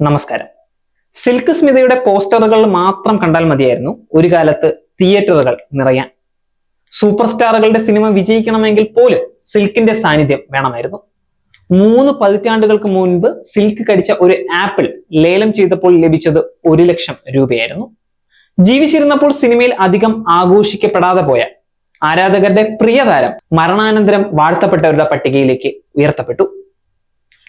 നമസ്കാരം. സിൽക്ക് സ്മിതയുടെ പോസ്റ്ററുകൾ മാത്രം കണ്ടാൽ മതിയായിരുന്നു. ഒരു കാലത്ത് തിയേറ്ററുകൾ നിറയാൻ. സൂപ്പർ സ്റ്റാറുകളുടെ സിനിമ വിജയിക്കണമെങ്കിൽ പോലും സിൽക്കിന്റെ സാന്നിധ്യം വേണമായിരുന്നു. മൂന്ന് പതിറ്റാണ്ടുകൾക്ക് മുൻപ് സിൽക്ക് കടിച്ച ഒരു ആപ്പിൾ ലേലം ചെയ്തപ്പോൾ ലഭിച്ചത് ഒരു ലക്ഷം രൂപയായിരുന്നു. ജീവിച്ചിരുന്നപ്പോൾ സിനിമയിൽ അധികം ആഘോഷിക്കപ്പെടാതെ പോയ ആരാധകരുടെ പ്രിയതാരം മരണാനന്തരം വാഴ്ത്തപ്പെട്ടവരുടെ പട്ടികയിലേക്ക് ഉയർത്തപ്പെട്ടു.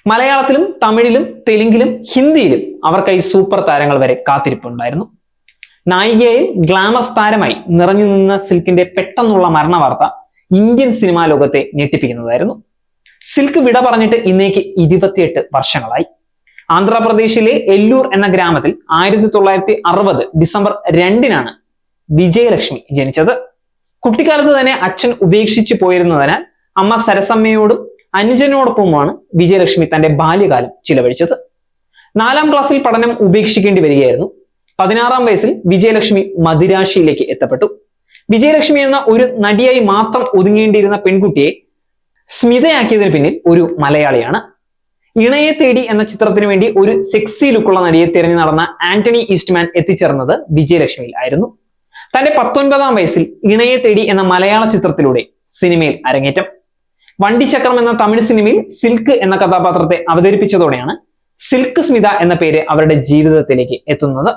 മലയാളത്തിലും തമിഴിലും തെലുങ്കിലും ഹിന്ദിയിലും അവർക്കായി സൂപ്പർ താരങ്ങൾ വരെ കാത്തിരിപ്പുണ്ടായിരുന്നു. നായികയെ ഗ്ലാമർ താരമായി നിറഞ്ഞു നിന്ന സിൽക്കിന്റെ പെട്ടെന്നുള്ള മരണ വാർത്ത ഇന്ത്യൻ സിനിമാ ലോകത്തെ ഞെട്ടിപ്പിക്കുന്നതായിരുന്നു. സിൽക്ക് വിട പറഞ്ഞിട്ട് ഇന്നേക്ക് ഇരുപത്തിയെട്ട് വർഷങ്ങളായി. ആന്ധ്രാപ്രദേശിലെ എല്ലൂർ എന്ന ഗ്രാമത്തിൽ ആയിരത്തി തൊള്ളായിരത്തി അറുപത് ഡിസംബർ രണ്ടിനാണ് വിജയലക്ഷ്മി ജനിച്ചത്. കുട്ടിക്കാലത്ത് തന്നെ അച്ഛൻ ഉപേക്ഷിച്ചു പോയിരുന്നതിനാൽ അമ്മ സരസമ്മയോടും അനുജനോടൊപ്പമാണ് വിജയലക്ഷ്മി തന്റെ ബാല്യകാലം ചിലവഴിച്ചത്. നാലാം ക്ലാസ്സിൽ പഠനം ഉപേക്ഷിക്കേണ്ടി വരികയായിരുന്നു. പതിനാറാം വയസ്സിൽ വിജയലക്ഷ്മി മദിരാശിയിലേക്ക് എത്തപ്പെട്ടു. വിജയലക്ഷ്മി എന്ന ഒരു നടിയായി മാത്രം ഒതുങ്ങേണ്ടിയിരുന്ന പെൺകുട്ടിയെ സ്മിതയാക്കിയതിന് പിന്നിൽ ഒരു മലയാളിയാണ്. ഇണയെ തേടി എന്ന ചിത്രത്തിന് വേണ്ടി ഒരു സെക്സി ലുക്കുള്ള നടിയെ തിരഞ്ഞു നടന്ന ആന്റണി ഈസ്റ്റ്മാൻ എത്തിച്ചേർന്നത് വിജയലക്ഷ്മിയിൽ ആയിരുന്നു. തന്റെ പത്തൊൻപതാം വയസ്സിൽ ഇണയെ തേടി എന്ന മലയാള ചിത്രത്തിലൂടെ സിനിമയിൽ അരങ്ങേറ്റം. വണ്ടിച്ചക്രം എന്ന തമിഴ് സിനിമയിൽ സിൽക്ക് എന്ന കഥാപാത്രത്തെ അവതരിപ്പിച്ചതോടെയാണ് സിൽക്ക് സ്മിത എന്ന പേര് അവരുടെ ജീവിതത്തിലേക്ക് എത്തുന്നത്.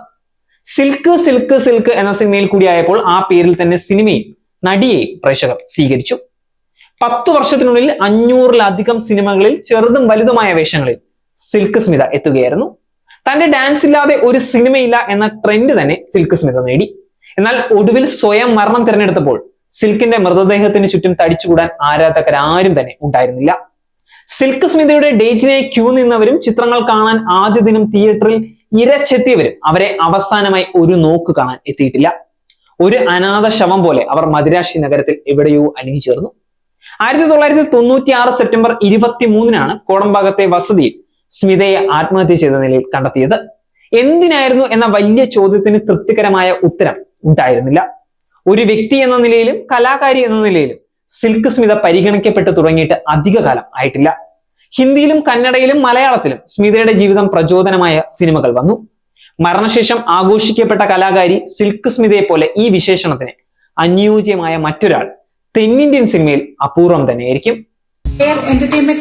സിൽക്ക് സിൽക്ക് സിൽക്ക് എന്ന സിനിമയിൽ കൂടിയായപ്പോൾ ആ പേരിൽ തന്നെ സിനിമയും നടിയെയും പ്രേക്ഷകർ സ്വീകരിച്ചു. പത്തു വർഷത്തിനുള്ളിൽ അഞ്ഞൂറിലധികം സിനിമകളിൽ ചെറുതും വലുതുമായ വേഷങ്ങളിൽ സിൽക്ക് സ്മിത എത്തുകയായിരുന്നു. തന്റെ ഡാൻസ് ഇല്ലാതെ ഒരു സിനിമയില്ല എന്ന ട്രെൻഡ് തന്നെ സിൽക്ക് സ്മിത നേടി. എന്നാൽ ഒടുവിൽ സ്വയം മരണം തിരഞ്ഞെടുത്തപ്പോൾ സിൽക്കിന്റെ മൃതദേഹത്തിന് ചുറ്റും തടിച്ചുകൂടാൻ ആരാധകർ ആരും തന്നെ ഉണ്ടായിരുന്നില്ല. സിൽക്ക് സ്മിതയുടെ ഡേറ്റിനെ ക്യൂ നിന്നവരും ചിത്രങ്ങൾ കാണാൻ ആദ്യ ദിനം തിയേറ്ററിൽ ഇരച്ചെത്തിയവരും അവരെ അവസാനമായി ഒരു നോക്ക് കാണാൻ എത്തിയിട്ടില്ല. ഒരു അനാഥ ശവം പോലെ അവർ മദിരാശി നഗരത്തിൽ എവിടെയോ അലിഞ്ഞു ചേർന്നു ആയിരത്തി തൊള്ളായിരത്തി തൊണ്ണൂറ്റി ആറ് സെപ്റ്റംബർ ഇരുപത്തി മൂന്നിനാണ് കോടമ്പാകത്തെ വസതിയിൽ സ്മിതയെ ആത്മഹത്യ ചെയ്ത നിലയിൽ കണ്ടെത്തിയത്. എന്തിനായിരുന്നു എന്ന വലിയ ചോദ്യത്തിന് തൃപ്തികരമായ ഉത്തരം ഉണ്ടായിരുന്നില്ല. ഒരു വ്യക്തി എന്ന നിലയിലും കലാകാരി എന്ന നിലയിലും സിൽക്ക് സ്മിത പരിഗണിക്കപ്പെട്ടു തുടങ്ങിയിട്ട് അധിക കാലം ആയിട്ടില്ല. ഹിന്ദിയിലും കന്നഡയിലും മലയാളത്തിലും സ്മിതയുടെ ജീവിതം പ്രചോദനമായ സിനിമകൾ വന്നു. മരണശേഷം ആഘോഷിക്കപ്പെട്ട കലാകാരി സിൽക്ക് സ്മിതയെ പോലെ ഈ വിശേഷണത്തിന് അനുയോജ്യമായ മറ്റൊരാൾ തെന്നിന്ത്യൻ സിനിമയിൽ അപൂർവം തന്നെയായിരിക്കും. Entertainment.